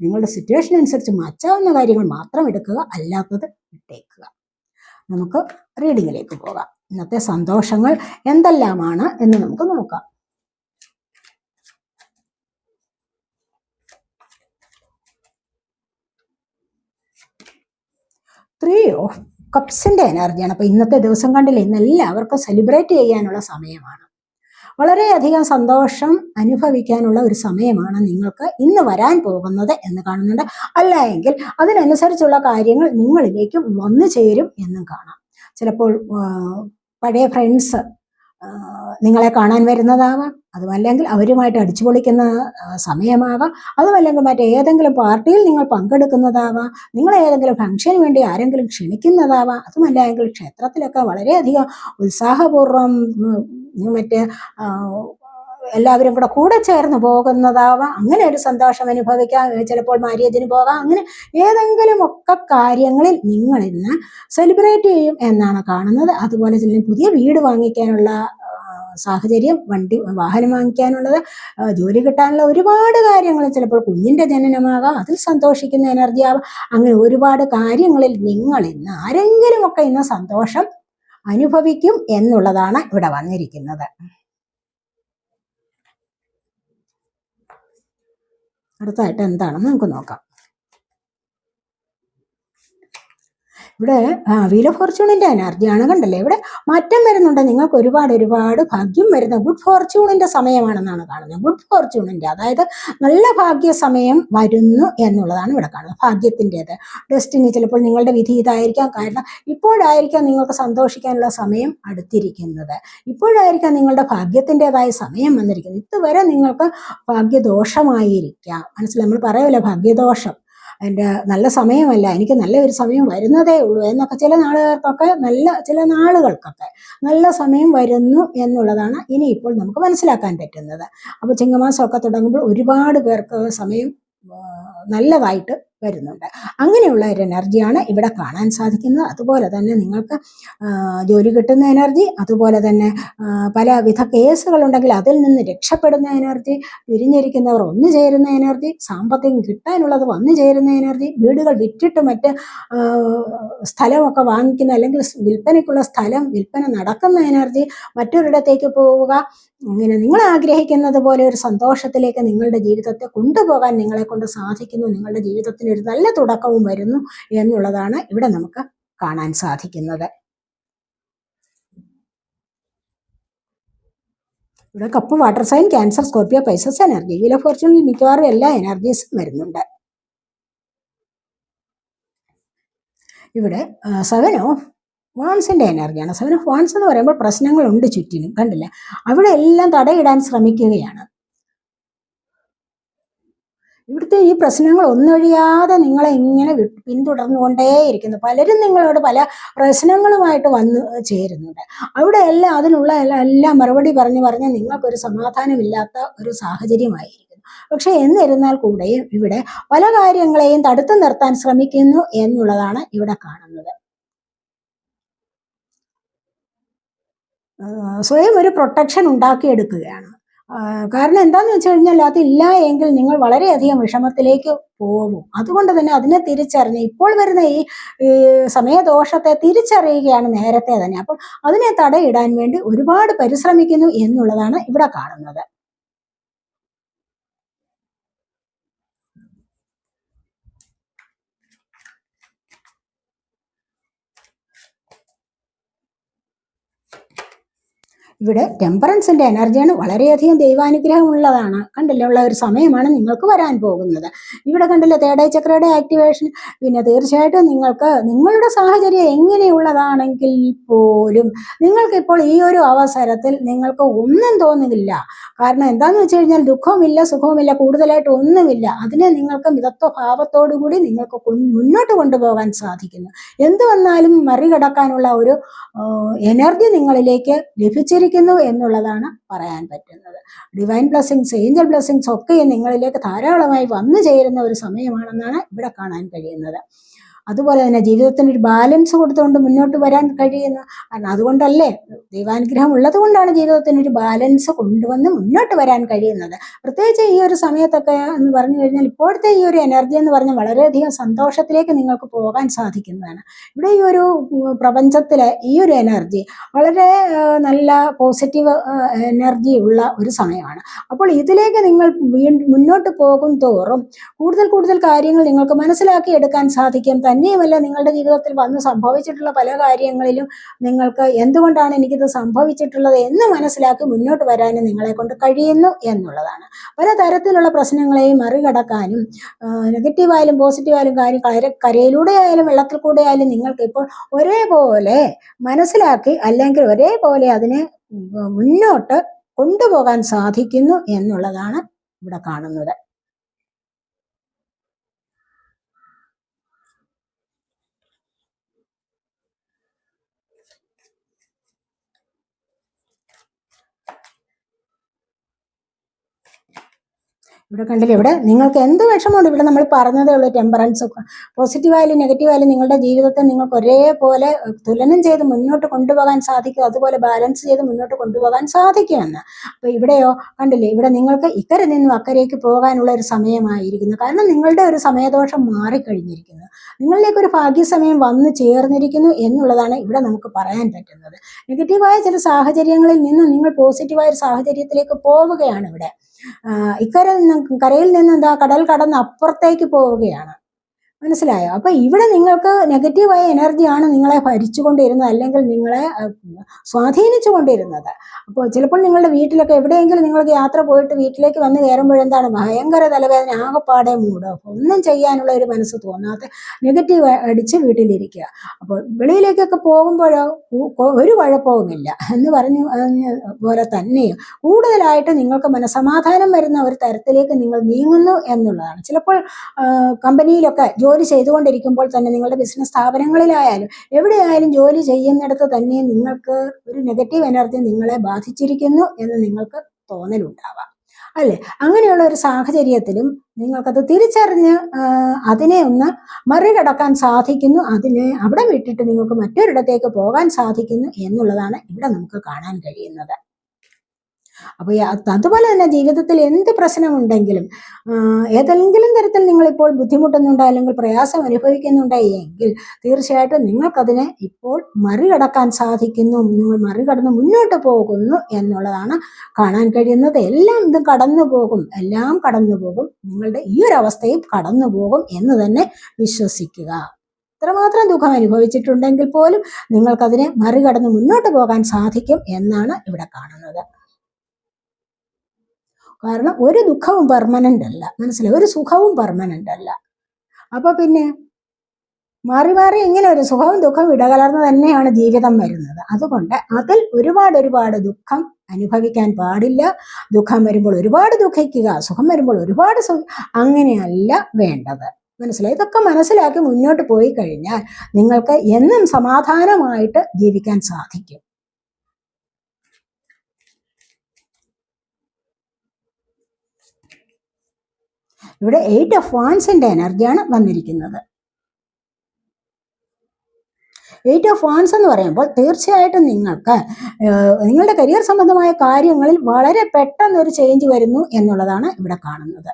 നിങ്ങളുടെ സിറ്റുവേഷൻ അനുസരിച്ച് മാറ്റാവുന്ന കാര്യങ്ങൾ മാത്രം എടുക്കുക അല്ലാത്തത് ഇട്ടേക്കുക നമുക്ക് റീഡിങ്ങിലേക്ക് പോകാം. ഇന്നത്തെ സന്തോഷങ്ങൾ എന്തെല്ലാമാണ് എന്ന് നമുക്ക് നോക്കാം. ത്രീ ഓഫ് കപ്സിന്റെ എനർജിയാണ് അപ്പൊ ഇന്നത്തെ ദിവസം കണ്ടില്ല ഇന്ന് എല്ലാവർക്കും സെലിബ്രേറ്റ് ചെയ്യാനുള്ള സമയമാണ്. വളരെയധികം സന്തോഷം അനുഭവിക്കാനുള്ള ഒരു സമയമാണ് നിങ്ങൾക്ക് ഇന്ന് വരാൻ പോകുന്നത് എന്ന് കാണുന്നുണ്ട്. അല്ല എങ്കിൽ അതിനനുസരിച്ചുള്ള കാര്യങ്ങൾ നിങ്ങളിലേക്ക് വന്നു ചേരും എന്നും കാണാം. ചിലപ്പോൾ പഴയ ഫ്രണ്ട്സ് നിങ്ങളെ കാണാൻ വരുന്നതാവാം. അതുമല്ലെങ്കിൽ അവരുമായിട്ട് അടിച്ചു പൊളിക്കുന്ന ആ, സമയമാകാം അതുമല്ലെങ്കിൽ മറ്റേതെങ്കിലും പാർട്ടിയിൽ നിങ്ങൾ പങ്കെടുക്കുന്നതാവാം. നിങ്ങൾ ഏതെങ്കിലും ഫംഗ്ഷന് വേണ്ടി ആരെങ്കിലും ക്ഷണിക്കുന്നതാവാം. അതുമല്ലെങ്കിൽ ക്ഷേത്രത്തിലൊക്കെ വളരെയധികം ഉത്സാഹപൂർവം മറ്റ് എല്ലാവരും കൂടെ കൂടെ ചേർന്ന് പോകുന്നതാവാം. അങ്ങനെ ഒരു സന്തോഷം അനുഭവിക്കാം. ചിലപ്പോൾ മാര്യേജിന് പോകാം. അങ്ങനെ ഏതെങ്കിലും ഒക്കെ കാര്യങ്ങളിൽ നിങ്ങൾ ഇന്ന് സെലിബ്രേറ്റ് ചെയ്യും എന്നാണ് കാണുന്നത്. അതുപോലെ തന്നെ പുതിയ വീട് വാങ്ങിക്കാനുള്ള സാഹചര്യം വണ്ടി വാഹനം വാങ്ങിക്കാനുള്ളത് ജോലി കിട്ടാനുള്ള ഒരുപാട് കാര്യങ്ങൾ ചിലപ്പോൾ കുഞ്ഞിന്റെ ജനനമാകാം. അതിൽ സന്തോഷിക്കുന്ന എനർജി ആവാം. അങ്ങനെ ഒരുപാട് കാര്യങ്ങളിൽ നിങ്ങൾ ഇന്ന് ആരെങ്കിലുമൊക്കെ ഇന്ന് സന്തോഷം അനുഭവിക്കും എന്നുള്ളതാണ് ഇവിടെ വന്നിരിക്കുന്നത്. അടുത്തായിട്ട് എന്താണെന്ന് നമുക്ക് നോക്കാം. ഇവിടെ വീൽ ഓഫ് ഫോർച്യൂണിന്റെ എനർജിയാണ് കണ്ടല്ലേ? ഇവിടെ മാറ്റം വരുന്നുണ്ട്. നിങ്ങൾക്ക് ഒരുപാട് ഒരുപാട് ഭാഗ്യം വരുന്ന ഗുഡ് ഫോർച്യൂണിന്റെ സമയമാണെന്നാണ് കാണുന്നത്. ഗുഡ് ഫോർച്യൂണിന്റെ അതായത് നല്ല ഭാഗ്യ സമയം വരുന്നു എന്നുള്ളതാണ് ഇവിടെ കാണുന്നത്. ഭാഗ്യത്തിന്റെത്. ഡെസ്റ്റിനി ചിലപ്പോൾ നിങ്ങളുടെ വിധി ഇതായിരിക്കാം. കാരണം ഇപ്പോഴായിരിക്കാം നിങ്ങൾക്ക് സന്തോഷിക്കാനുള്ള സമയം അടുത്തിരിക്കുന്നത്. ഇപ്പോഴായിരിക്കാം നിങ്ങളുടെ ഭാഗ്യത്തിന്റെതായ സമയം വന്നിരിക്കുന്നത്. ഇതുവരെ നിങ്ങൾക്ക് ഭാഗ്യദോഷമായിരിക്കാം. മനസ്സിൽ നമ്മൾ പറയുമല്ലോ ഭാഗ്യദോഷം. എന്റെ നല്ല സമയമല്ല എനിക്ക് നല്ല ഒരു സമയം വരുന്നതേ ഉള്ളൂ എന്നൊക്കെ ചില നാളുകൾക്കൊക്കെ നല്ല ചില നാളുകൾക്കൊക്കെ നല്ല സമയം വരുന്നു എന്നുള്ളതാണ് ഇനി ഇപ്പോൾ നമുക്ക് മനസ്സിലാക്കാൻ പറ്റുന്നത്. അപ്പോൾ ചിങ്ങമാസമൊക്കെ തുടങ്ങുമ്പോൾ ഒരുപാട് പേർക്ക് സമയം നല്ലതായിട്ട് വരുന്നുണ്ട്. അങ്ങനെയുള്ള ഒരു എനർജിയാണ് ഇവിടെ കാണാൻ സാധിക്കുന്നത്. അതുപോലെ തന്നെ നിങ്ങൾക്ക് ജോലി കിട്ടുന്ന എനർജി അതുപോലെ തന്നെ പലവിധ കേസുകളുണ്ടെങ്കിൽ അതിൽ നിന്ന് രക്ഷപ്പെടുന്ന എനർജി പിരിഞ്ഞിരിക്കുന്നവർ ഒന്നു ചേരുന്ന എനർജി സാമ്പത്തികം കിട്ടാനുള്ളത് വന്നു ചേരുന്ന എനർജി വീടുകൾ വിറ്റിട്ട് മറ്റ് സ്ഥലമൊക്കെ വാങ്ങിക്കുന്ന അല്ലെങ്കിൽ വിൽപ്പനയ്ക്കുള്ള സ്ഥലം വിൽപ്പന നടക്കുന്ന എനർജി മറ്റൊരിടത്തേക്ക് പോവുക ഇങ്ങനെ നിങ്ങൾ ആഗ്രഹിക്കുന്നത് പോലെ ഒരു സന്തോഷത്തിലേക്ക് നിങ്ങളുടെ ജീവിതത്തെ കൊണ്ടുപോകാൻ നിങ്ങളെ കൊണ്ട് സാധിക്കുന്നു നിങ്ങളുടെ ജീവിതത്തിന് ഒരു നല്ല തുടക്കവും വരുന്നു എന്നുള്ളതാണ് ഇവിടെ നമുക്ക് കാണാൻ സാധിക്കുന്നത്. ഇവിടെ cup water sign cancer Scorpio Pisces energy വില ഫോർച്യൂണിൽ മിക്കവാറും എല്ലാ എനർജീസും വരുന്നുണ്ട്. ഇവിടെ സെവൻ ഓഫ് വാൺസിന്റെ എനർജിയാണ് സെവൻ ഓഫ് വാൺസ് എന്ന് പറയുമ്പോൾ പ്രശ്നങ്ങളുണ്ട് ചുറ്റിനും കണ്ടില്ല? അവിടെ എല്ലാം തടയിടാൻ ശ്രമിക്കുകയാണ്. ഇവിടുത്തെ ഈ പ്രശ്നങ്ങൾ ഒന്നൊഴിയാതെ നിങ്ങളെ ഇങ്ങനെ പിന്തുടർന്നുകൊണ്ടേയിരിക്കുന്നു. പലരും നിങ്ങളോട് പല പ്രശ്നങ്ങളുമായിട്ട് വന്ന് ചേരുന്നുണ്ട്. അവിടെ എല്ലാം അതിനുള്ള എല്ലാം എല്ലാം മറുപടി പറഞ്ഞു പറഞ്ഞ് നിങ്ങൾക്കൊരു സമാധാനമില്ലാത്ത ഒരു സാഹചര്യമായിരിക്കുന്നു. പക്ഷെ എന്നിരുന്നാൽ കൂടെയും ഇവിടെ പല കാര്യങ്ങളെയും തടുത്തു നിർത്താൻ ശ്രമിക്കുന്നു എന്നുള്ളതാണ് ഇവിടെ കാണുന്നത്. സ്വയം ഒരു പ്രൊട്ടക്ഷൻ ഉണ്ടാക്കിയെടുക്കുകയാണ്. കാരണം എന്താന്ന് വെച്ച് കഴിഞ്ഞാൽ അതില്ല എങ്കിൽ നിങ്ങൾ വളരെയധികം വിഷമത്തിലേക്ക് പോകും. അതുകൊണ്ട് തന്നെ അതിനെ തിരിച്ചറിഞ്ഞ് ഇപ്പോൾ വരുന്ന ഈ സമയദോഷത്തെ തിരിച്ചറിയുകയാണ് നേരത്തെ തന്നെ. അപ്പോൾ അതിനെ തടയിടാൻ വേണ്ടി ഒരുപാട് പരിശ്രമിക്കുന്നു എന്നുള്ളതാണ് ഇവിടെ കാണുന്നത്. ഇവിടെ ടെമ്പറൻസിന്റെ എനർജിയാണ് വളരെയധികം ദൈവാനുഗ്രഹമുള്ളതാണ്. കണ്ടല്ലോ ഉള്ള ഒരു സമയമാണ് നിങ്ങൾക്ക് വരാൻ പോകുന്നത്. ഇവിടെ കണ്ടല്ലോ തേടൈ ചക്രയുടെ ആക്ടിവേഷൻ പിന്നെ തീർച്ചയായിട്ടും നിങ്ങൾക്ക് നിങ്ങളുടെ സാഹചര്യം എങ്ങനെയുള്ളതാണെങ്കിൽ പോലും നിങ്ങൾക്ക് ഇപ്പോൾ ഈ ഒരു അവസരത്തിൽ നിങ്ങൾക്ക് ഒന്നും തോന്നുന്നില്ല. കാരണം എന്താന്ന് വെച്ച് കഴിഞ്ഞാൽ ദുഃഖവുമില്ല സുഖവുമില്ല കൂടുതലായിട്ട് ഒന്നുമില്ല. അതിനെ നിങ്ങൾക്ക് മിതത്വ ഭാവത്തോടുകൂടി നിങ്ങൾക്ക് മുന്നോട്ട് കൊണ്ടുപോകാൻ സാധിക്കുന്നു. എന്ത് വന്നാലും മറികടക്കാനുള്ള ഒരു എനർജി നിങ്ങളിലേക്ക് ലഭിച്ചിരിക്കുന്നു എന്നുള്ളതാണ് പറയാൻ പറ്റുന്നത്. ഡിവൈൻ ബ്ലെസ്സിങ്സ് ഏഞ്ചൽ ബ്ലെസ്സിങ്സ് ഒക്കെ നിങ്ങളിലേക്ക് ധാരാളമായി വന്നു ചേരുന്ന ഒരു സമയമാണെന്നാണ് ഇവിടെ കാണാൻ കഴിയുന്നത്. അതുപോലെ തന്നെ ജീവിതത്തിന് ഒരു ബാലൻസ് കൊടുത്തുകൊണ്ട് മുന്നോട്ട് വരാൻ കഴിയുന്ന കാരണം അതുകൊണ്ടല്ലേ ദൈവാനുഗ്രഹം ഉള്ളത് കൊണ്ടാണ് ജീവിതത്തിന് ഒരു ബാലൻസ് കൊണ്ടുവന്ന് മുന്നോട്ട് വരാൻ കഴിയുന്നത്. പ്രത്യേകിച്ച് ഈ ഒരു സമയത്തൊക്കെ എന്ന് പറഞ്ഞു കഴിഞ്ഞാൽ ഇപ്പോഴത്തെ ഈ ഒരു എനർജി എന്ന് പറഞ്ഞാൽ വളരെയധികം സന്തോഷത്തിലേക്ക് നിങ്ങൾക്ക് പോകാൻ സാധിക്കുന്നതാണ്. ഇവിടെ ഈ ഒരു പ്രപഞ്ചത്തിലെ ഈ ഒരു എനർജി വളരെ നല്ല പോസിറ്റീവ് എനർജി ഉള്ള ഒരു സമയമാണ്. അപ്പോൾ ഇതിലേക്ക് നിങ്ങൾ മുന്നോട്ട് പോകും തോറും കൂടുതൽ കൂടുതൽ കാര്യങ്ങൾ നിങ്ങൾക്ക് മനസ്സിലാക്കി എടുക്കാൻ സാധിക്കും. തന്നെയുമല്ല നിങ്ങളുടെ ജീവിതത്തിൽ വന്ന് സംഭവിച്ചിട്ടുള്ള പല കാര്യങ്ങളിലും നിങ്ങൾക്ക് എന്തുകൊണ്ടാണ് എനിക്കിത് സംഭവിച്ചിട്ടുള്ളത് എന്ന് മനസ്സിലാക്കി മുന്നോട്ട് വരാനും നിങ്ങളെ കൊണ്ട് കഴിയുന്നു എന്നുള്ളതാണ്. പല തരത്തിലുള്ള പ്രശ്നങ്ങളെയും മറികടക്കാനും നെഗറ്റീവായാലും പോസിറ്റീവായാലും കാര്യം കര കരയിലൂടെ ആയാലും വെള്ളത്തിൽ കൂടെ ആയാലും നിങ്ങൾക്ക് ഇപ്പോൾ ഒരേപോലെ മനസ്സിലാക്കി അല്ലെങ്കിൽ ഒരേപോലെ അതിനെ മുന്നോട്ട് കൊണ്ടുപോകാൻ സാധിക്കുന്നു എന്നുള്ളതാണ് ഇവിടെ കാണുന്നത്. ഇവിടെ കണ്ടില്ലേ ഇവിടെ നിങ്ങൾക്ക് എന്ത് വിഷമമുണ്ട്? ഇവിടെ നമ്മൾ പറഞ്ഞതേ ഉള്ളൂ ടെമ്പറൻസ് പോസിറ്റീവായാലും നെഗറ്റീവായാലും നിങ്ങളുടെ ജീവിതത്തെ നിങ്ങൾക്ക് ഒരേപോലെ തുലനം ചെയ്ത് മുന്നോട്ട് കൊണ്ടുപോകാൻ സാധിക്കും അതുപോലെ ബാലൻസ് ചെയ്ത് മുന്നോട്ട് കൊണ്ടുപോകാൻ സാധിക്കുമെന്ന് അപ്പോൾ ഇവിടെയോ കണ്ടില്ലേ ഇവിടെ നിങ്ങൾക്ക് ഇക്കരെ നിന്നും അക്കരയ്ക്ക് പോകാനുള്ള ഒരു സമയമായിരിക്കുന്നു. കാരണം നിങ്ങളുടെ ഒരു സമയദോഷം മാറിക്കഴിഞ്ഞിരിക്കുന്നു. നിങ്ങളിലേക്ക് ഒരു ഭാഗ്യസമയം വന്നു ചേർന്നിരിക്കുന്നു എന്നുള്ളതാണ് ഇവിടെ നമുക്ക് പറയാൻ പറ്റുന്നത്. നെഗറ്റീവായ ചില സാഹചര്യങ്ങളിൽ നിന്ന് നിങ്ങൾ പോസിറ്റീവായ ഒരു സാഹചര്യത്തിലേക്ക് പോവുകയാണ് ഇവിടെ. ഇക്കരെ കരയിൽ നിന്ന് എന്താ കടൽ കടന്ന് അപ്പുറത്തേക്ക് പോവുകയാണ്. മനസ്സിലായോ? അപ്പൊ ഇവിടെ നിങ്ങൾക്ക് നെഗറ്റീവായ എനർജിയാണ് നിങ്ങളെ ഭരിച്ചുകൊണ്ടിരുന്നത് അല്ലെങ്കിൽ നിങ്ങളെ സ്വാധീനിച്ചു കൊണ്ടിരുന്നത് അപ്പോൾ ചിലപ്പോൾ നിങ്ങളുടെ വീട്ടിലൊക്കെ എവിടെയെങ്കിലും നിങ്ങൾക്ക് യാത്ര പോയിട്ട് വീട്ടിലേക്ക് വന്ന് കയറുമ്പോഴെന്താണ് ഭയങ്കര തലവേദന ആകെപ്പാടെ ഓഫ് ഒന്നും ചെയ്യാനുള്ള ഒരു മനസ്സ് തോന്നാത്ത നെഗറ്റീവ് അടിച്ച് വീട്ടിലിരിക്കുക. അപ്പോൾ വെളിയിലേക്കൊക്കെ പോകുമ്പോഴോ ഒരു കുഴപ്പവുമില്ല എന്ന് പറഞ്ഞു പോലെ തന്നെയും. കൂടുതലായിട്ട് നിങ്ങൾക്ക് മനസമാധാനം വരുന്ന ഒരു തരത്തിലേക്ക് നിങ്ങൾ നീങ്ങുന്നു എന്നുള്ളതാണ്. ചിലപ്പോൾ കമ്പനിയിലൊക്കെ ജോലി ചെയ്തുകൊണ്ടിരിക്കുമ്പോൾ തന്നെ നിങ്ങളുടെ ബിസിനസ് സ്ഥാപനങ്ങളിലായാലും എവിടെയായാലും ജോലി ചെയ്യുന്നിടത്ത് തന്നെ നിങ്ങൾക്ക് ഒരു നെഗറ്റീവ് എനർജി നിങ്ങളെ ബാധിച്ചിരിക്കുന്നു എന്ന് നിങ്ങൾക്ക് തോന്നലുണ്ടാവാം. അല്ലെ? അങ്ങനെയുള്ള ഒരു സാഹചര്യത്തിലും നിങ്ങൾക്കത് തിരിച്ചറിഞ്ഞ് അതിനെ ഒന്ന് മറികടക്കാൻ സാധിക്കുന്നു. അതിനെ അവിടെ വിട്ടിട്ട് നിങ്ങൾക്ക് മറ്റൊരിടത്തേക്ക് പോകാൻ സാധിക്കുന്നു എന്നുള്ളതാണ് ഇവിടെ നമുക്ക് കാണാൻ കഴിയുന്നത്. അപ്പോൾ അതുപോലെ തന്നെ ജീവിതത്തിൽ എന്ത് പ്രശ്നമുണ്ടെങ്കിലും ഏതെങ്കിലും തരത്തിൽ നിങ്ങളിപ്പോൾ ബുദ്ധിമുട്ടുന്നുണ്ടോ അല്ലെങ്കിൽ പ്രയാസം അനുഭവിക്കുന്നുണ്ടോ എങ്കിൽ തീർച്ചയായിട്ടും നിങ്ങൾക്കതിനെ ഇപ്പോൾ മറികടക്കാൻ സാധിക്കുന്നു നിങ്ങൾ മറികടന്ന് മുന്നോട്ട് പോകുന്നു എന്നുള്ളതാണ് കാണാൻ കഴിയുന്നത്. എല്ലാം ഇത് കടന്നു പോകും എല്ലാം കടന്നു പോകും. നിങ്ങളുടെ ഈ ഒരു അവസ്ഥയും കടന്നു പോകും എന്ന് തന്നെ വിശ്വസിക്കുക. ഇത്രമാത്രം ദുഃഖം അനുഭവിച്ചിട്ടുണ്ടെങ്കിൽ പോലും നിങ്ങൾക്കതിനെ മറികടന്ന് മുന്നോട്ട് പോകാൻ സാധിക്കും എന്നാണ് ഇവിടെ കാണുന്നത്. കാരണം ഒരു ദുഃഖവും പെർമനന്റ് അല്ല. മനസ്സിലായി? ഒരു സുഖവും പെർമനന്റ് അല്ല. അപ്പൊ പിന്നെ മാറി മാറി ഇങ്ങനെ ഒരു സുഖവും ദുഃഖവും ഇടകലർന്ന് തന്നെയാണ് ജീവിതം വരുന്നത്. അതുകൊണ്ട് അതിൽ ഒരുപാട് ഒരുപാട് ദുഃഖം അനുഭവിക്കാൻ പാടില്ല. ദുഃഖം വരുമ്പോൾ ഒരുപാട് ദുഃഖിക്കുക സുഖം വരുമ്പോൾ ഒരുപാട് അങ്ങനെയല്ല വേണ്ടത്. മനസ്സിലായി? ഇതൊക്കെ മനസ്സിലാക്കി മുന്നോട്ട് പോയി കഴിഞ്ഞാൽ നിങ്ങൾക്ക് എന്നും സമാധാനമായിട്ട് ജീവിക്കാൻ സാധിക്കും. ഇവിടെ എയ്റ്റ് ഓഫ് വാൻസിന്റെ എനർജിയാണ് വന്നിരിക്കുന്നത്. എയ്റ്റ് ഓഫ് വാൻസ് എന്ന് പറയുമ്പോൾ തീർച്ചയായിട്ടും നിങ്ങൾക്ക് നിങ്ങളുടെ കരിയർ സംബന്ധമായ കാര്യങ്ങളിൽ വളരെ പെട്ടെന്ന് ഒരു ചേഞ്ച് വരുന്നു എന്നുള്ളതാണ് ഇവിടെ കാണുന്നത്.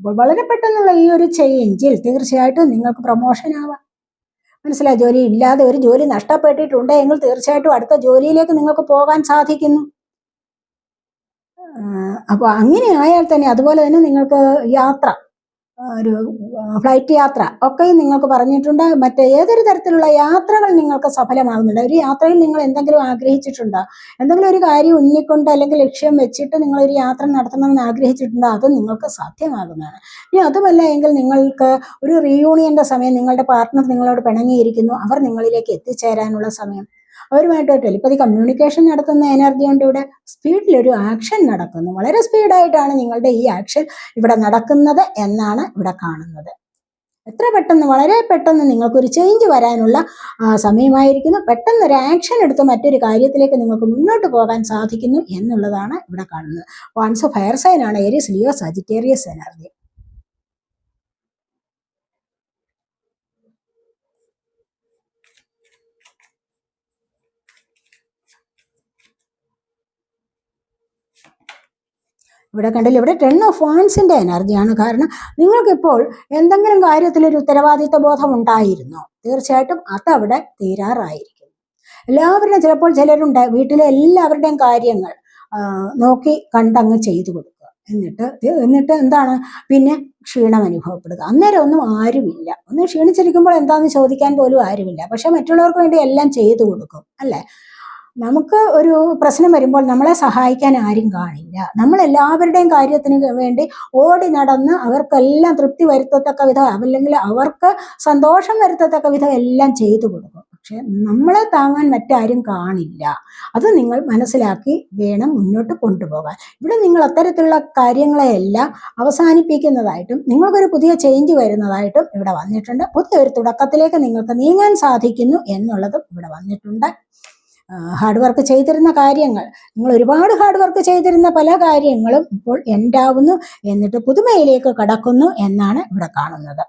അപ്പോൾ വളരെ പെട്ടെന്നുള്ള ഈ ഒരു ചേഞ്ചിൽ തീർച്ചയായിട്ടും നിങ്ങൾക്ക് പ്രൊമോഷൻ ആവാം. മനസ്സിലായി? ജോലി ഇല്ലാതെ ഒരു ജോലി നഷ്ടപ്പെട്ടിട്ടുണ്ട് എങ്കിൽ തീർച്ചയായിട്ടും അടുത്ത ജോലിയിലേക്ക് നിങ്ങൾക്ക് പോകാൻ സാധിക്കുന്നു. അപ്പോൾ അങ്ങനെ ആയാൽ തന്നെ അതുപോലെ തന്നെ നിങ്ങൾക്ക് യാത്ര ഒരു ഫ്ലൈറ്റ് യാത്ര ഒക്കെയും നിങ്ങൾക്ക് പറഞ്ഞിട്ടുണ്ട്. മറ്റേ ഏതൊരു തരത്തിലുള്ള യാത്രകൾ നിങ്ങൾക്ക് സഫലമാകുന്നുണ്ട് ഒരു യാത്രയിൽ നിങ്ങൾ എന്തെങ്കിലും ആഗ്രഹിച്ചിട്ടുണ്ടോ? എന്തെങ്കിലും ഒരു കാര്യം ഉന്നിക്കൊണ്ട് അല്ലെങ്കിൽ ലക്ഷ്യം വെച്ചിട്ട് നിങ്ങൾ ഒരു യാത്ര നടത്തണമെന്ന് ആഗ്രഹിച്ചിട്ടുണ്ടോ? അത് നിങ്ങൾക്ക് സാധ്യമാകുന്നതാണ്. ഇനി അതുമല്ല എങ്കിൽ നിങ്ങൾക്ക് ഒരു റീയൂണിയന്റെ സമയം നിങ്ങളുടെ പാർട്ട്ണർ നിങ്ങളോട് പിണങ്ങിയിരിക്കുന്നു. അവർ നിങ്ങളിലേക്ക് എത്തിച്ചേരാനുള്ള സമയം. അവരുമായിട്ട് ടെലിപ്പതി കമ്മ്യൂണിക്കേഷൻ നടത്തുന്ന എനർജി കൊണ്ട് ഇവിടെ സ്പീഡിൽ ഒരു ആക്ഷൻ നടക്കുന്നു. വളരെ സ്പീഡായിട്ടാണ് നിങ്ങളുടെ ഈ ആക്ഷൻ ഇവിടെ നടക്കുന്നത് എന്നാണ് ഇവിടെ കാണുന്നത്. എത്ര പെട്ടെന്ന് വളരെ പെട്ടെന്ന് നിങ്ങൾക്കൊരു ചേഞ്ച് വരാനുള്ള സമയമായിരിക്കുന്നു. പെട്ടെന്ന് ഒരു ആക്ഷൻ എടുത്ത് മറ്റൊരു കാര്യത്തിലേക്ക് നിങ്ങൾക്ക് മുന്നോട്ട് പോകാൻ സാധിക്കുന്നു എന്നുള്ളതാണ് ഇവിടെ കാണുന്നത്. വൺസ് ഫയർ സൈൻ ആണ് ഏരിയസ് ലിയോ സജിറ്റേറിയസ് എനർജി ഇവിടെ കണ്ടില്ല ഇവിടെ ടെൻ ഓഫ് വാൺസിന്റെ എനർജിയാണ് കാരണം നിങ്ങൾക്കിപ്പോൾ എന്തെങ്കിലും കാര്യത്തിൽ ഒരു ഉത്തരവാദിത്ത ബോധം ഉണ്ടായിരുന്നോ തീർച്ചയായിട്ടും അതവിടെ തീരാറായിരിക്കും. എല്ലാവരുടെയും ചിലപ്പോൾ ചിലരുണ്ട് വീട്ടിലെ എല്ലാവരുടെയും കാര്യങ്ങൾ നോക്കി കണ്ടങ്ങ് ചെയ്തു കൊടുക്കുക. എന്നിട്ട് എന്നിട്ട് എന്താണ്? പിന്നെ ക്ഷീണം അനുഭവപ്പെടുക. അന്നേരം ഒന്നും ആരുമില്ല. ഒന്ന് ക്ഷീണിച്ചിരിക്കുമ്പോൾ എന്താണെന്ന് ചോദിക്കാൻ പോലും ആരുമില്ല. പക്ഷെ മറ്റുള്ളവർക്ക് വേണ്ടി എല്ലാം ചെയ്തു കൊടുക്കും. അല്ലേ? നമുക്ക് ഒരു പ്രശ്നം വരുമ്പോൾ നമ്മളെ സഹായിക്കാൻ ആരും കാണില്ല. നമ്മൾ എല്ലാവരുടെയും കാര്യത്തിന് വേണ്ടി ഓടി നടന്ന് അവർക്കെല്ലാം തൃപ്തി വരുത്തത്തക്ക വിധം അല്ലെങ്കിൽ അവർക്ക് സന്തോഷം വരുത്തത്തക്ക വിധം എല്ലാം ചെയ്തു കൊടുക്കും. പക്ഷെ നമ്മളെ താങ്ങാൻ മറ്റാരും കാണില്ല. അത് നിങ്ങൾ മനസ്സിലാക്കി വേണം മുന്നോട്ട് കൊണ്ടുപോകാൻ. ഇവിടെ നിങ്ങൾ അത്തരത്തിലുള്ള കാര്യങ്ങളെയെല്ലാം അവസാനിപ്പിക്കുന്നതായിട്ടും നിങ്ങൾക്കൊരു പുതിയ ചേഞ്ച് വരുന്നതായിട്ടും ഇവിടെ വന്നിട്ടുണ്ട്. പുതിയൊരു തുടക്കത്തിലേക്ക് നിങ്ങൾക്ക് നീങ്ങാൻ സാധിക്കുന്നു എന്നുള്ളതും ഇവിടെ വന്നിട്ടുണ്ട്. ഹാർഡ് വർക്ക് ചെയ്തിരുന്ന കാര്യങ്ങൾ. നിങ്ങൾ ഒരുപാട് ഹാർഡ് വർക്ക് ചെയ്തിരുന്ന പല കാര്യങ്ങളും ഇപ്പോൾ എൻഡാവുന്നു എന്നിട്ട് പുതുമയിലേക്ക് കടക്കുന്നു എന്നാണ് ഇവിടെ കാണുന്നത്.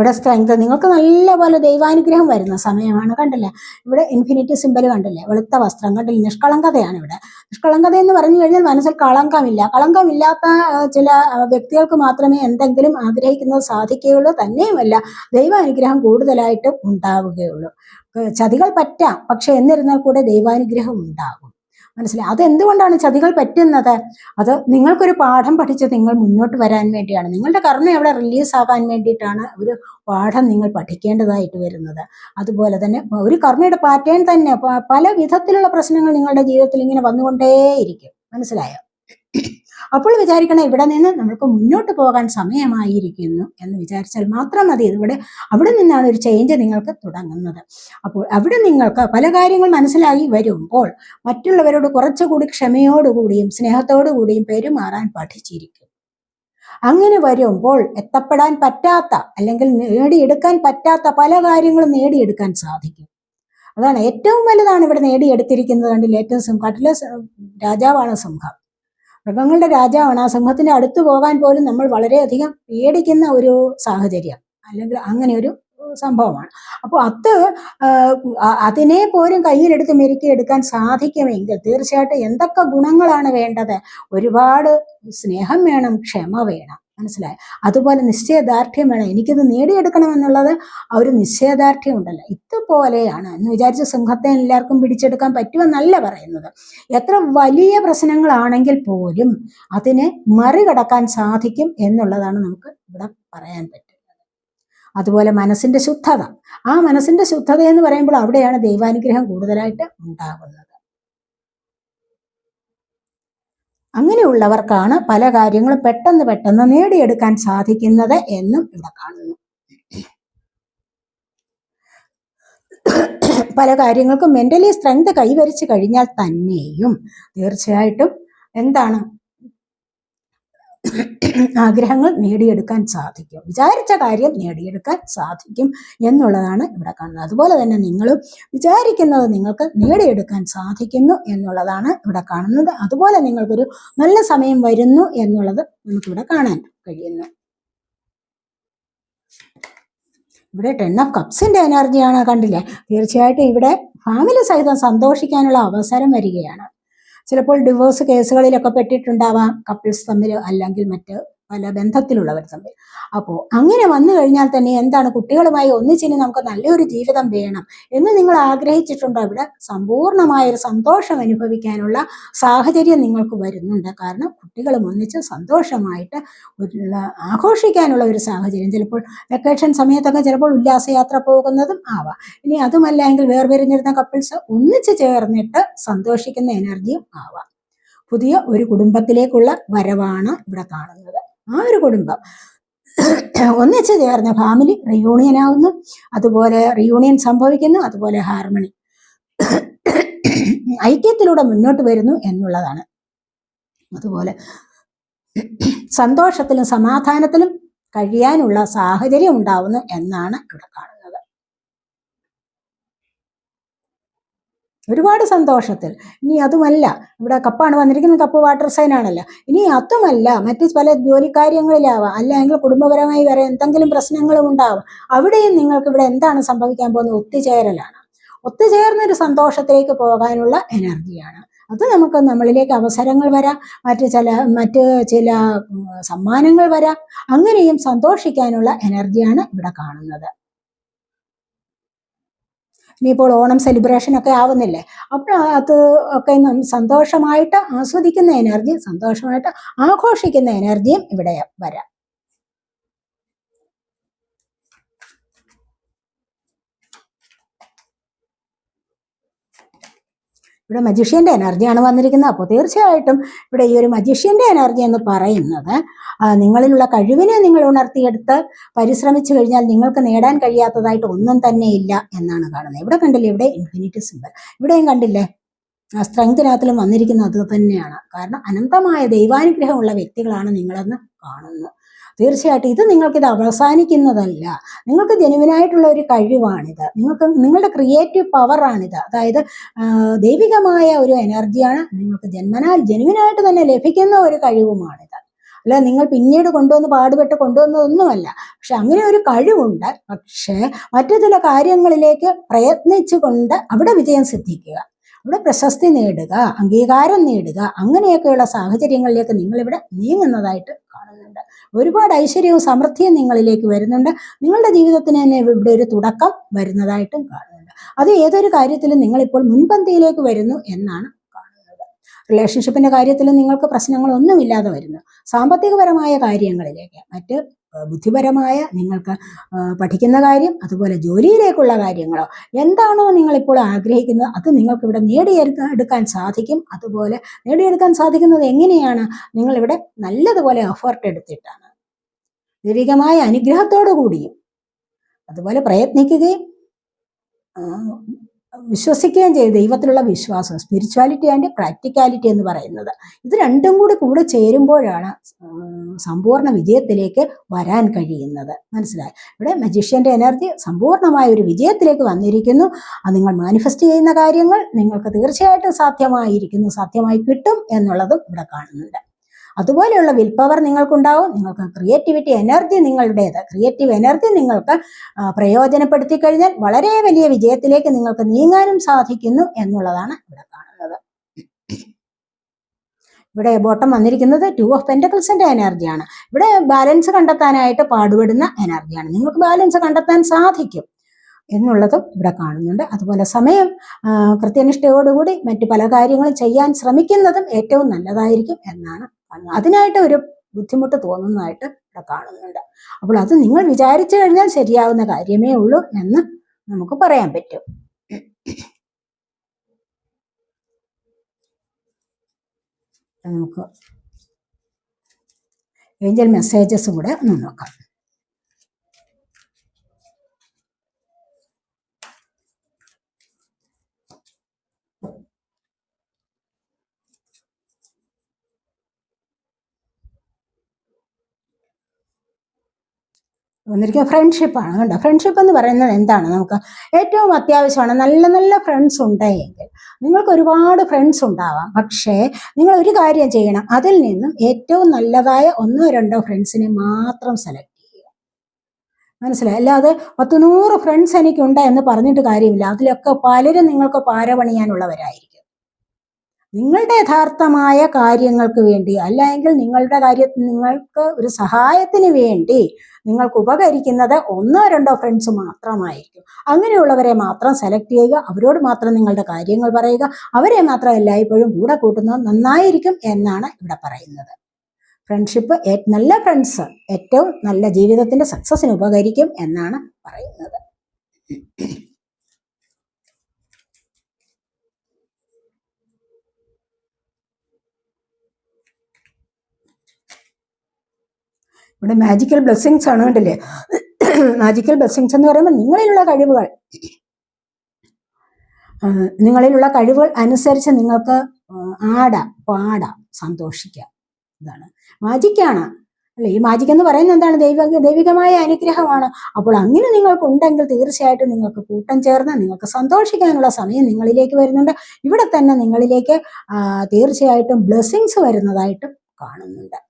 ഇവിടെ സ്ട്രെങ്ത് നിങ്ങൾക്ക് നല്ലപോലെ ദൈവാനുഗ്രഹം വരുന്ന സമയമാണ് കണ്ടില്ലേ? ഇവിടെ ഇൻഫിനിറ്റി സിമ്പൽ കണ്ടില്ലേ? വെളുത്ത വസ്ത്രം കണ്ടില്ലേ? നിഷ്കളങ്കതയാണ് ഇവിടെ. നിഷ്കളങ്കത എന്ന് പറഞ്ഞു കഴിഞ്ഞാൽ മനസ്സിൽ കളങ്കമില്ല. കളങ്കമില്ലാത്ത ചില വ്യക്തികൾക്ക് മാത്രമേ എന്തെങ്കിലും ആഗ്രഹിക്കുന്നത് സാധിക്കുകയുള്ളൂ തന്നെയുമല്ല. ദൈവാനുഗ്രഹം കൂടുതലായിട്ട് ഉണ്ടാവുകയുള്ളൂ. ചതികൾ പറ്റാം പക്ഷെ എന്നിരുന്നാൽ കൂടെ ദൈവാനുഗ്രഹം ഉണ്ടാകും. മനസ്സിലായി? അതെന്തുകൊണ്ടാണ് ചതികൾ പറ്റുന്നത്? അത് നിങ്ങൾക്കൊരു പാഠം പഠിച്ച് നിങ്ങൾ മുന്നോട്ട് വരാൻ വേണ്ടിയാണ്. നിങ്ങളുടെ കർമ്മം അവിടെ റിലീസ് ആകാൻ വേണ്ടിയിട്ടാണ് ഒരു പാഠം നിങ്ങൾ പഠിക്കേണ്ടതായിട്ട് വരുന്നത്. അതുപോലെ തന്നെ ഒരു കർമ്മയുടെ പാറ്റേൺ തന്നെ പല വിധത്തിലുള്ള പ്രശ്നങ്ങൾ നിങ്ങളുടെ ജീവിതത്തിൽ ഇങ്ങനെ വന്നുകൊണ്ടേയിരിക്കും. മനസ്സിലായോ? അപ്പോൾ വിചാരിക്കണം ഇവിടെ നിന്ന് നമുക്ക് മുന്നോട്ട് പോകാൻ സമയമായിരിക്കുന്നു എന്ന് വിചാരിച്ചാൽ മാത്രം മതി. ഇവിടെ അവിടെ നിന്നാണ് ഒരു ചേഞ്ച് നിങ്ങൾക്ക് തുടങ്ങുന്നത്. അപ്പോൾ അവിടെ നിങ്ങൾക്ക് പല കാര്യങ്ങൾ മനസ്സിലായി വരുമ്പോൾ മറ്റുള്ളവരോട് കുറച്ചുകൂടി ക്ഷമയോടുകൂടിയും സ്നേഹത്തോടുകൂടിയും പെരുമാറാൻ പഠിച്ചിരിക്കും. അങ്ങനെ വരുമ്പോൾ എത്തപ്പെടാൻ പറ്റാത്ത അല്ലെങ്കിൽ നേടിയെടുക്കാൻ പറ്റാത്ത പല കാര്യങ്ങളും നേടിയെടുക്കാൻ സാധിക്കും. അതാണ് ഏറ്റവും വലുതാണ് ഇവിടെ നേടിയെടുത്തിരിക്കുന്നത് കണ്ടില്ല? ഏറ്റവും സിംഹം കാട്ടിലെ രാജാവാണ് സിംഹം. മൃഗങ്ങളുടെ രാജാവാണ്. ആ സിംഹത്തിന്റെ അടുത്ത് പോകാൻ പോലും നമ്മൾ വളരെയധികം പേടിക്കുന്ന ഒരു സാഹചര്യം. അല്ലെങ്കിൽ അങ്ങനെ ഒരു സംഭവമാണ്. അപ്പോൾ അത് അതിനെ പോലും കയ്യിലെടുത്ത് മെരുക്കിയെടുക്കാൻ സാധിക്കുമെങ്കിൽ തീർച്ചയായിട്ടും എന്തൊക്കെ ഗുണങ്ങളാണ് വേണ്ടത്? ഒരുപാട് സ്നേഹം വേണം ക്ഷമ വേണം. മനസ്സിലായി? അതുപോലെ നിശ്ചയദാർഢ്യം വേണം. എനിക്കിത് നേടിയെടുക്കണം എന്നുള്ളത് ആ ഒരു നിശ്ചയദാർഢ്യം ഉണ്ടല്ലോ. ഇതുപോലെയാണ്. എന്ന് വിചാരിച്ച സിംഹത്തെ എല്ലാവർക്കും പിടിച്ചെടുക്കാൻ പറ്റുമെന്നല്ല പറയുന്നത്. എത്ര വലിയ പ്രശ്നങ്ങളാണെങ്കിൽ പോലും അതിനെ മറികടക്കാൻ സാധിക്കും എന്നുള്ളതാണ് നമുക്ക് ഇവിടെ പറയാൻ പറ്റുന്നത്. അതുപോലെ മനസ്സിന്റെ ശുദ്ധത. ആ മനസ്സിന്റെ ശുദ്ധത എന്ന് പറയുമ്പോൾ അവിടെയാണ് ദൈവാനുഗ്രഹം കൂടുതലായിട്ട് ഉണ്ടാകുന്നത്. അങ്ങനെയുള്ളവർക്കാണ് പല കാര്യങ്ങളും പെട്ടെന്ന് പെട്ടെന്ന് നേടിയെടുക്കാൻ സാധിക്കുന്നത് എന്നും ഇവിടെ കാണുന്നു. പല കാര്യങ്ങൾക്കും മെന്റലി സ്ട്രെങ്ത് കൈവരിച്ചു കഴിഞ്ഞാൽ തന്നെയും തീർച്ചയായിട്ടും എന്താണ് ആഗ്രഹങ്ങൾ നേടിയെടുക്കാൻ സാധിക്കും. വിചാരിച്ച കാര്യം നേടിയെടുക്കാൻ സാധിക്കും എന്നുള്ളതാണ് ഇവിടെ കാണുന്നത്. അതുപോലെ തന്നെ നിങ്ങളും വിചാരിക്കുന്നത് നിങ്ങൾക്ക് നേടിയെടുക്കാൻ സാധിക്കുന്നു എന്നുള്ളതാണ് ഇവിടെ കാണുന്നത്. അതുപോലെ നിങ്ങൾക്കൊരു നല്ല സമയം വരുന്നു എന്നുള്ളത് നമുക്കിവിടെ കാണാൻ കഴിയുന്നു. ഇവിടെ ടെൻ ഓഫ് കപ്സിന്റെ എനർജിയാണ് കണ്ടില്ലേ? തീർച്ചയായിട്ടും ഇവിടെ ഫാമിലി സഹിതം സന്തോഷിക്കാനുള്ള അവസരം വരികയാണ്. ചിലപ്പോൾ ഡിവോഴ്സ് കേസുകളിലൊക്കെ പെട്ടിട്ടുണ്ടാവാം കപ്പിൾസ് തമ്മിൽ അല്ലെങ്കിൽ മറ്റ്. പല ബന്ധത്തിലുള്ളവർ തമ്മിൽ. അപ്പോൾ അങ്ങനെ വന്നു കഴിഞ്ഞാൽ തന്നെ എന്താണ് കുട്ടികളുമായി ഒന്നിച്ചിന് നമുക്ക് നല്ലൊരു ജീവിതം വേണം എന്ന് നിങ്ങൾ ആഗ്രഹിച്ചിട്ടുണ്ടോ? ഇവിടെ സമ്പൂർണമായ ഒരു സന്തോഷം അനുഭവിക്കാനുള്ള സാഹചര്യം നിങ്ങൾക്ക് വരുന്നുണ്ട്. കാരണം കുട്ടികളും ഒന്നിച്ച് സന്തോഷമായിട്ട് ആഘോഷിക്കാനുള്ള ഒരു സാഹചര്യം. ചിലപ്പോൾ വെക്കേഷൻ സമയത്തൊക്കെ ചിലപ്പോൾ ഉല്ലാസയാത്ര പോകുന്നതും ആവാം. ഇനി അതുമല്ല എങ്കിൽ വേർപിരിഞ്ഞിരുന്ന കപ്പിൾസ് ഒന്നിച്ച് ചേർന്നിട്ട് സന്തോഷിക്കുന്ന എനർജിയും ആവാം. പുതിയ ഒരു കുടുംബത്തിലേക്കുള്ള വരവാണ് ഇവിടെ കാണുന്നത്. ആ ഒരു കുടുംബം. ഒന്നിച്ച് ചേർന്ന ഫാമിലി റിയൂണിയൻ ആവുന്നു. അതുപോലെ റിയൂണിയൻ സംഭവിക്കുന്നു. അതുപോലെ ഹാർമണി ഐക്യത്തിലൂടെ മുന്നോട്ട് വരുന്നു എന്നുള്ളതാണ്. അതുപോലെ സന്തോഷത്തിലും സമാധാനത്തിലും കഴിയാനുള്ള സാഹചര്യം ഉണ്ടാവുന്നു എന്നാണ് ഇവിടെ കാണുന്നത്. ഒരുപാട് സന്തോഷത്തിൽ. ഇനി അതുമല്ല ഇവിടെ കപ്പാണ് വന്നിരിക്കുന്നത് കപ്പ് വാട്ടർ സൈൻ ആണല്ലോ. ഇനി അതുമല്ല മറ്റ് പല ജോലിക്കാര്യങ്ങളിലാവാം അല്ലെങ്കിൽ കുടുംബപരമായി വരെ എന്തെങ്കിലും പ്രശ്നങ്ങളും ഉണ്ടാവും. അവിടെയും നിങ്ങൾക്ക് ഇവിടെ എന്താണ് സംഭവിക്കാൻ പോകുന്നത്? ഒത്തുചേരലാണ്. ഒത്തുചേർന്നൊരു സന്തോഷത്തിലേക്ക് പോകാനുള്ള എനർജിയാണ്. അത് നമുക്ക് നമ്മളിലേക്ക് അവസരങ്ങൾ വരാം മറ്റ് ചില മറ്റ് ചില സമ്മാനങ്ങൾ വരാം. അങ്ങനെയും സന്തോഷിക്കാനുള്ള എനർജിയാണ് ഇവിടെ കാണുന്നത്. ഇനിയിപ്പോൾ ഓണം സെലിബ്രേഷൻ ഒക്കെ ആവുന്നില്ലേ? അപ്പോൾ അത് ഒക്കെ സന്തോഷമായിട്ട് ആസ്വദിക്കുന്ന എനർജി സന്തോഷമായിട്ട് ആഘോഷിക്കുന്ന എനർജിയും ഇവിടെ വരാം. ഇവിടെ മജീഷ്യന്റെ എനർജിയാണ് വന്നിരിക്കുന്നത്. അപ്പോൾ തീർച്ചയായിട്ടും ഇവിടെ ഈ ഒരു മജീഷ്യന്റെ എനർജി എന്ന് പറയുന്നത് നിങ്ങളിലുള്ള കഴിവിനെ നിങ്ങൾ ഉണർത്തിയെടുത്ത് പരിശ്രമിച്ചു കഴിഞ്ഞാൽ നിങ്ങൾക്ക് നേടാൻ കഴിയാത്തതായിട്ട് ഒന്നും തന്നെ ഇല്ല എന്നാണ് കാണുന്നത്. ഇവിടെ കണ്ടില്ലേ ഇവിടെ ഇൻഫിനിറ്റി സിമ്പിൾ ഇവിടെയും കണ്ടില്ലേ സ്ട്രെങ്തിനകത്തിലും വന്നിരിക്കുന്നത് അത് തന്നെയാണ്. കാരണം അനന്തമായ ദൈവാനുഗ്രഹമുള്ള വ്യക്തികളാണ് നിങ്ങളെന്ന് കാണുന്നു. തീർച്ചയായിട്ടും ഇത് നിങ്ങൾക്കിത് അവസാനിക്കുന്നതല്ല. നിങ്ങൾക്ക് ജനുവിനായിട്ടുള്ള ഒരു കഴിവാണിത്. നിങ്ങൾക്ക് നിങ്ങളുടെ ക്രിയേറ്റീവ് പവറാണിത് അതായത് ദൈവികമായ ഒരു എനർജിയാണ് നിങ്ങൾക്ക് ജന്മനാൽ ജനുവിനായിട്ട് തന്നെ ലഭിക്കുന്ന ഒരു കഴിവുമാണിത്. അല്ല നിങ്ങൾ പിന്നീട് കൊണ്ടുവന്ന് പാടുപെട്ട് കൊണ്ടുവന്നതൊന്നുമല്ല. പക്ഷെ അങ്ങനെ ഒരു കഴിവുണ്ട്. പക്ഷേ മറ്റു ചില കാര്യങ്ങളിലേക്ക് പ്രയത്നിച്ചുകൊണ്ട് അവിടെ വിജയം സിദ്ധിക്കുക. അവിടെ പ്രശസ്തി നേടുക അംഗീകാരം നേടുക അങ്ങനെയൊക്കെയുള്ള സാഹചര്യങ്ങളിലേക്ക് നിങ്ങളിവിടെ നീങ്ങുന്നതായിട്ട് കാണുന്നുണ്ട്. ഒരുപാട് ഐശ്വര്യവും സമൃദ്ധിയും നിങ്ങളിലേക്ക് വരുന്നുണ്ട്. നിങ്ങളുടെ ജീവിതത്തിന് തന്നെ ഇവിടെ ഒരു തുടക്കം വരുന്നതായിട്ടും കാണുന്നുണ്ട്. അത് ഏതൊരു കാര്യത്തിലും നിങ്ങളിപ്പോൾ മുൻപന്തിയിലേക്ക് വരുന്നു എന്നാണ് റിലേഷൻഷിപ്പിന്റെ കാര്യത്തിൽ നിങ്ങൾക്ക് പ്രശ്നങ്ങളൊന്നുമില്ലാതെ വരുന്നു. സാമ്പത്തികപരമായ കാര്യങ്ങളിലേക്ക് മറ്റ് ബുദ്ധിപരമായ നിങ്ങൾക്ക് പഠിക്കുന്ന കാര്യം അതുപോലെ ജോലിയിലേക്കുള്ള കാര്യങ്ങളോ എന്താണോ നിങ്ങളിപ്പോൾ ആഗ്രഹിക്കുന്നത് അത് നിങ്ങൾക്ക് ഇവിടെ നേടിയെടുക്കാൻ എടുക്കാൻ സാധിക്കും. അതുപോലെ നേടിയെടുക്കാൻ സാധിക്കുന്നത് എങ്ങനെയാണ്? നിങ്ങളിവിടെ നല്ലതുപോലെ എഫേർട്ട് എടുത്തിട്ടാണ്. ദൈവികമായ അനുഗ്രഹത്തോടു കൂടിയും അതുപോലെ പ്രയത്നിക്കുകയും വിശ്വസിക്കുകയും ചെയ്ത്. ദൈവത്തിലുള്ള വിശ്വാസം സ്പിരിച്വാലിറ്റി ആൻഡ് പ്രാക്ടിക്കാലിറ്റി എന്ന് പറയുന്നത്. ഇത് രണ്ടും കൂടി കൂടെ ചേരുമ്പോഴാണ് സമ്പൂർണ വിജയത്തിലേക്ക് വരാൻ കഴിയുന്നത്. മനസ്സിലായി? ഇവിടെ മജീഷ്യന്റെ എനർജി സമ്പൂർണമായ ഒരു വിജയത്തിലേക്ക് വന്നിരിക്കുന്നു. അത് നിങ്ങൾ മാനിഫെസ്റ്റ് ചെയ്യുന്ന കാര്യങ്ങൾ നിങ്ങൾക്ക് തീർച്ചയായിട്ടും സാധ്യമായിരിക്കുന്നു സാധ്യമായി കിട്ടും എന്നുള്ളതും ഇവിടെ കാണുന്നുണ്ട്. അതുപോലെയുള്ള വിൽ പവർ നിങ്ങൾക്കുണ്ടാവും. നിങ്ങൾക്ക് ക്രിയേറ്റിവിറ്റി എനർജി നിങ്ങളുടേത്. ക്രിയേറ്റീവ് എനർജി നിങ്ങൾക്ക് പ്രയോജനപ്പെടുത്തി കഴിഞ്ഞാൽ വളരെ വലിയ വിജയത്തിലേക്ക് നിങ്ങൾക്ക് നീങ്ങാനും സാധിക്കുന്നു എന്നുള്ളതാണ് ഇവിടെ കാണുന്നത്. ഇവിടെ ബോട്ടം വന്നിരിക്കുന്നത് ടു ഓഫ് പെന്റക്കിൾസിന്റെ എനർജിയാണ് ഇവിടെ ബാലൻസ് കണ്ടെത്താനായിട്ട് പാടുപെടുന്ന എനർജിയാണ് നിങ്ങൾക്ക് ബാലൻസ് കണ്ടെത്താൻ സാധിക്കും എന്നുള്ളതും ഇവിടെ കാണുന്നുണ്ട്. അതുപോലെ സമയം കൃത്യനിഷ്ഠയോടുകൂടി മറ്റു പല കാര്യങ്ങളും ചെയ്യാൻ ശ്രമിക്കുന്നതും ഏറ്റവും നല്ലതായിരിക്കും എന്നാണ് അതിനായിട്ട് ഒരു ബുദ്ധിമുട്ട് തോന്നുന്നതായിട്ട് ഇവിടെ കാണുന്നുണ്ട്. അപ്പോൾ അത് നിങ്ങൾ വിചാരിച്ചു കഴിഞ്ഞാൽ ശരിയാവുന്ന കാര്യമേ ഉള്ളൂ എന്ന് നമുക്ക് പറയാൻ പറ്റും. നമുക്ക് ഏഞ്ചൽ മെസ്സേജസ് കൂടെ ഒന്ന് നോക്കാം. വന്നിരിക്കുന്ന ഫ്രണ്ട്ഷിപ്പാണ് കണ്ടോ? ഫ്രണ്ട്ഷിപ്പ് എന്ന് പറയുന്നത് എന്താണ്? നമുക്ക് ഏറ്റവും അത്യാവശ്യമാണ് നല്ല നല്ല ഫ്രണ്ട്സ് ഉണ്ടെങ്കിൽ നിങ്ങൾക്ക് ഒരുപാട് ഫ്രണ്ട്സ് ഉണ്ടാവാം. പക്ഷേ നിങ്ങൾ ഒരു കാര്യം ചെയ്യണം. അതിൽ നിന്നും ഏറ്റവും നല്ലതായ ഒന്നോ രണ്ടോ ഫ്രണ്ട്സിനെ മാത്രം സെലക്ട് മനസ്സിലായി? അല്ലാതെ പത്ത് നൂറ് ഫ്രണ്ട്സ് എനിക്കുണ്ട് എന്ന് പറഞ്ഞിട്ട് കാര്യമില്ല. അതിലൊക്കെ പലരും നിങ്ങൾക്ക് പാര പണിയാനുള്ളവരായിരിക്കും നിങ്ങളുടെ യഥാർത്ഥമായ കാര്യങ്ങൾക്ക് വേണ്ടി അല്ലെങ്കിൽ നിങ്ങളുടെ കാര്യത്തിൽ നിങ്ങൾക്ക് ഒരു സഹായത്തിന് വേണ്ടി നിങ്ങൾക്ക് ഉപകരിക്കുന്നത് ഒന്നോ രണ്ടോ ഫ്രണ്ട്സ് മാത്രമായിരിക്കും. അങ്ങനെയുള്ളവരെ മാത്രം സെലക്ട് ചെയ്യുക അവരോട് മാത്രം നിങ്ങളുടെ കാര്യങ്ങൾ പറയുക അവരെ മാത്രം എല്ലായ്പ്പോഴും കൂടെ കൂട്ടുന്നത് നന്നായിരിക്കും എന്നാണ് ഇവിടെ പറയുന്നത്. ഫ്രണ്ട്ഷിപ്പ് നല്ല ഫ്രണ്ട്സ് ഏറ്റവും നല്ല ജീവിതത്തിന്റെ സക്സസ്സിന് ഉപകരിക്കും എന്നാണ് പറയുന്നത്. ഇവിടെ മാജിക്കൽ ബ്ലെസ്സിങ്സ് ആണ് കണ്ടില്ലേ? മാജിക്കൽ ബ്ലെസ്സിങ്സ് എന്ന് പറയുമ്പോൾ നിങ്ങളിലുള്ള കഴിവുകൾ. നിങ്ങളിലുള്ള കഴിവുകൾ അനുസരിച്ച് നിങ്ങൾക്ക് ആടാം. പാടാം സന്തോഷിക്കാം. ഇതാണ്. മാജിക്കാണ് അല്ലെ? ഈ മാജിക് എന്ന് പറയുന്നത് എന്താണ്? ദൈവ ദൈവികമായ അനുഗ്രഹമാണ്. അപ്പോൾ അങ്ങനെ നിങ്ങൾക്കുണ്ടെങ്കിൽ തീർച്ചയായിട്ടും നിങ്ങൾക്ക് കൂട്ടം ചേർന്ന് നിങ്ങൾക്ക് സന്തോഷിക്കാനുള്ള സമയം നിങ്ങളിലേക്ക് വരുന്നുണ്ട്. ഇവിടെ തന്നെ നിങ്ങളിലേക്ക് തീർച്ചയായിട്ടും ബ്ലെസ്സിങ്സ് വരുന്നതായിട്ടും കാണുന്നുണ്ട്.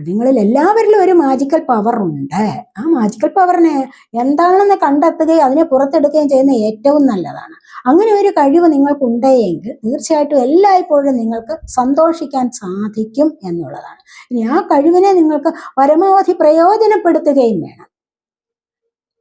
നിങ്ങളിൽ എല്ലാവരിലും ഒരു മാജിക്കൽ പവർ ഉണ്ട്. ആ മാജിക്കൽ പവറിനെ എന്താണെന്ന് കണ്ടെത്തുകയും അതിനെ പുറത്തെടുക്കുകയും ചെയ്യുന്ന ഏറ്റവും നല്ലതാണ്. അങ്ങനെ ഒരു കഴിവ് നിങ്ങൾക്കുണ്ടെങ്കിൽ തീർച്ചയായിട്ടും എല്ലായ്പ്പോഴും നിങ്ങൾക്ക് സന്തോഷിക്കാൻ സാധിക്കും എന്നുള്ളതാണ്. ഇനി ആ കഴിവിനെ നിങ്ങൾക്ക് പരമാവധി പ്രയോജനപ്പെടുത്തുകയും വേണം.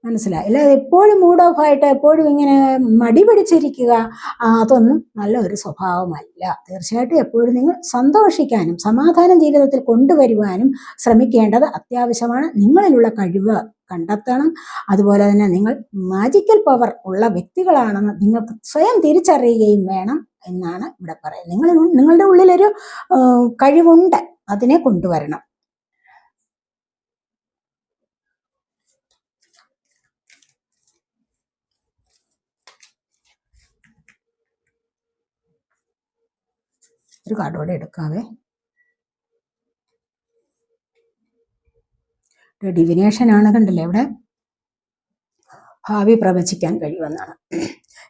മനസ്സിലായി. അല്ലാതെ എപ്പോഴും മൂഡ് ഓഫ് ആയിട്ട് എപ്പോഴും ഇങ്ങനെ മടി പിടിച്ചിരിക്കുക അതൊന്നും നല്ല ഒരു സ്വഭാവമല്ല. തീർച്ചയായിട്ടും എപ്പോഴും നിങ്ങൾ സന്തോഷിക്കാനും സമാധാനം ജീവിതത്തിൽ കൊണ്ടുവരുവാനും ശ്രമിക്കേണ്ടത് അത്യാവശ്യമാണ്. നിങ്ങളിലുള്ള കഴിവ് കണ്ടെത്തണം. അതുപോലെ തന്നെ നിങ്ങൾ മാജിക്കൽ പവർ ഉള്ള വ്യക്തികളാണെന്ന് നിങ്ങൾക്ക് സ്വയം തിരിച്ചറിയുകയും വേണം എന്നാണ് ഇവിടെ പറയുന്നത്. നിങ്ങൾ നിങ്ങളുടെ ഉള്ളിലൊരു കഴിവുണ്ട്. അതിനെ കൊണ്ടുവരണം. ഒരു കാർഡോടെ എടുക്കാവേ. ഡിവിനേഷൻ ആണ് കണ്ടില്ലേ ഇവിടെ? ഭാവി പ്രവചിക്കാൻ കഴിയുമെന്നാണ്.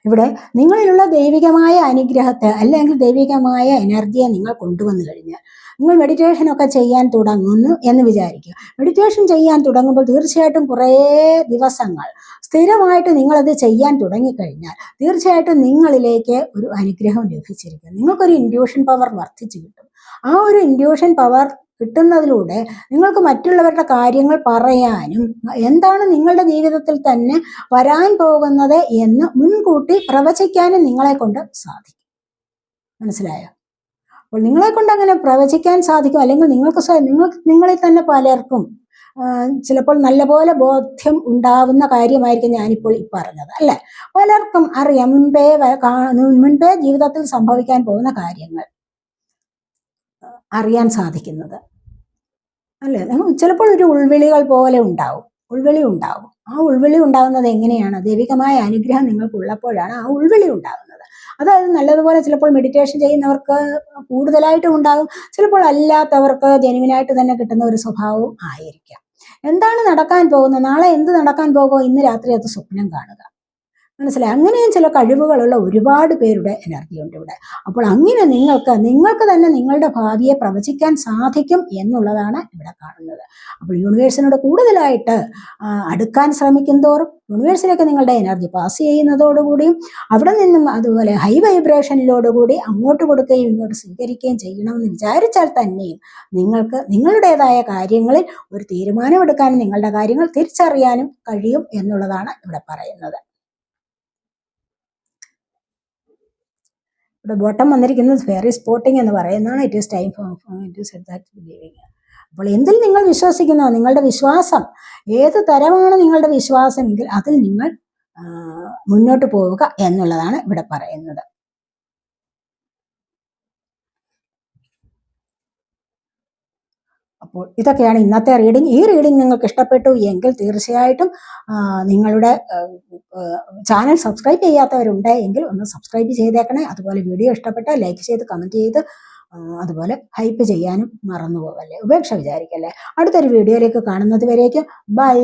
ഇവിടെ നിങ്ങളിലുള്ള ദൈവികമായ അനുഗ്രഹത്തെ അല്ലെങ്കിൽ ദൈവികമായ എനർജിയെ നിങ്ങൾ കൊണ്ടുവന്നു കഴിഞ്ഞാൽ നിങ്ങൾ മെഡിറ്റേഷനൊക്കെ ചെയ്യാൻ തുടങ്ങുന്നു എന്ന് വിചാരിക്കുക. മെഡിറ്റേഷൻ ചെയ്യാൻ തുടങ്ങുമ്പോൾ തീർച്ചയായിട്ടും കുറേ ദിവസങ്ങൾ സ്ഥിരമായിട്ട് നിങ്ങളത് ചെയ്യാൻ തുടങ്ങിക്കഴിഞ്ഞാൽ തീർച്ചയായിട്ടും നിങ്ങളിലേക്ക് ഒരു അനുഗ്രഹം ലഭിച്ചിരിക്കും. നിങ്ങൾക്കൊരു ഇൻഡ്യൂഷൻ പവർ വർദ്ധിച്ചു കിട്ടും. ആ ഒരു ഇൻഡ്യൂഷൻ പവർ കിട്ടുന്നതിലൂടെ നിങ്ങൾക്ക് മറ്റുള്ളവരുടെ കാര്യങ്ങൾ പറയാനും എന്താണ് നിങ്ങളുടെ ജീവിതത്തിൽ തന്നെ വരാൻ പോകുന്നത് എന്ന് മുൻകൂട്ടി പ്രവചിക്കാനും നിങ്ങളെ കൊണ്ട് സാധിക്കും. മനസ്സിലായോ? അപ്പോൾ നിങ്ങളെ കൊണ്ട് അങ്ങനെ പ്രവചിക്കാൻ സാധിക്കും. അല്ലെങ്കിൽ നിങ്ങൾക്ക് നിങ്ങൾ നിങ്ങൾക്ക് നിങ്ങളിൽ തന്നെ പലർക്കും ചിലപ്പോൾ നല്ലപോലെ ബോധ്യം ഉണ്ടാവുന്ന കാര്യമായിരിക്കും ഞാനിപ്പോൾ ഈ പറഞ്ഞത് അല്ലെ? പലർക്കും അറിയാം മുൻപേ മുൻപേ ജീവിതത്തിൽ സംഭവിക്കാൻ പോകുന്ന കാര്യങ്ങൾ അറിയാൻ സാധിക്കുന്നത്. അല്ലേ? ചിലപ്പോൾ ഒരു ഉൾവിളികൾ പോലെ ഉണ്ടാവും. ഉൾവിളി ഉണ്ടാവും. ആ ഉൾവിളി ഉണ്ടാകുന്നത് എങ്ങനെയാണ്? ദൈവികമായ അനുഗ്രഹം നിങ്ങൾക്കുള്ളപ്പോഴാണ് ആ ഉൾവിളി ഉണ്ടാകുന്നത് അതായത് നല്ലതുപോലെ ചിലപ്പോൾ മെഡിറ്റേഷൻ ചെയ്യുന്നവർക്ക് കൂടുതലായിട്ടും ഉണ്ടാകും. ചിലപ്പോൾ അല്ലാത്തവർക്ക് ജനുവിനായിട്ട് തന്നെ കിട്ടുന്ന ഒരു സ്വഭാവവും ആയിരിക്കാം. എന്താണ് നടക്കാൻ പോകുന്നത്? നാളെ എന്ത് നടക്കാൻ പോകുമോ? ഇന്ന് രാത്രി അത് സ്വപ്നം കാണുക. മനസ്സിലായി? അങ്ങനെയും ചില കഴിവുകളുള്ള ഒരുപാട് പേരുടെ എനർജി ഉണ്ട് ഇവിടെ. അപ്പോൾ അങ്ങനെ നിങ്ങൾക്ക് നിങ്ങൾക്ക് തന്നെ നിങ്ങളുടെ ഭാവിയെ പ്രവചിക്കാൻ സാധിക്കും എന്നുള്ളതാണ് ഇവിടെ കാണുന്നത്. അപ്പോൾ യൂണിവേഴ്സിനോട് കൂടുതലായിട്ട് അടുക്കാൻ ശ്രമിക്കും തോറും യൂണിവേഴ്സിലേക്ക് നിങ്ങളുടെ എനർജി പാസ് ചെയ്യുന്നതോടുകൂടിയും അവിടെ നിന്നും അതുപോലെ ഹൈ വൈബ്രേഷനിലോടുകൂടി അങ്ങോട്ട് കൊടുക്കുകയും ഇങ്ങോട്ട് സ്വീകരിക്കുകയും ചെയ്യണമെന്ന് വിചാരിച്ചാൽ തന്നെയും നിങ്ങൾക്ക് നിങ്ങളുടേതായ കാര്യങ്ങളിൽ ഒരു തീരുമാനമെടുക്കാനും നിങ്ങളുടെ കാര്യങ്ങൾ തിരിച്ചറിയാനും കഴിയും എന്നുള്ളതാണ് ഇവിടെ പറയുന്നത്. ഇവിടെ ബോട്ടം വന്നിരിക്കുന്നത് ഫെയറി സ്പോട്ടിംഗ് എന്ന് പറയുന്നതാണ് it is time it is exact believing അപ്പോൾ എന്തിൽ നിങ്ങൾ വിശ്വസിക്കുന്നോ? നിങ്ങളുടെ വിശ്വാസം. ഏത് തരമാണ് നിങ്ങളുടെ വിശ്വാസം? എങ്കിൽ അതിൽ നിങ്ങൾ മുന്നോട്ട് പോവുക എന്നുള്ളതാണ് ഇവിടെ പറയുന്നത്. അപ്പോൾ ഇതൊക്കെയാണ് ഇന്നത്തെ റീഡിംഗ് ഈ റീഡിംഗ് നിങ്ങൾക്ക് ഇഷ്ടപ്പെട്ടു എങ്കിൽ തീർച്ചയായിട്ടും നിങ്ങളുടെ ചാനൽ സബ്സ്ക്രൈബ് ചെയ്യാത്തവരുണ്ട് എങ്കിൽ ഒന്ന് സബ്സ്ക്രൈബ് ചെയ്തേക്കണേ. അതുപോലെ വീഡിയോ ഇഷ്ടപ്പെട്ട ലൈക്ക് ചെയ്ത് കമന്റ് ചെയ്ത് അതുപോലെ ഹൈപ്പ് ചെയ്യാനും മറന്നു പോകല്ലേ ഉപേക്ഷ വിചാരിക്കല്ലേ. അടുത്തൊരു വീഡിയോയിലേക്ക് കാണുന്നത് വരേക്കും. ബൈ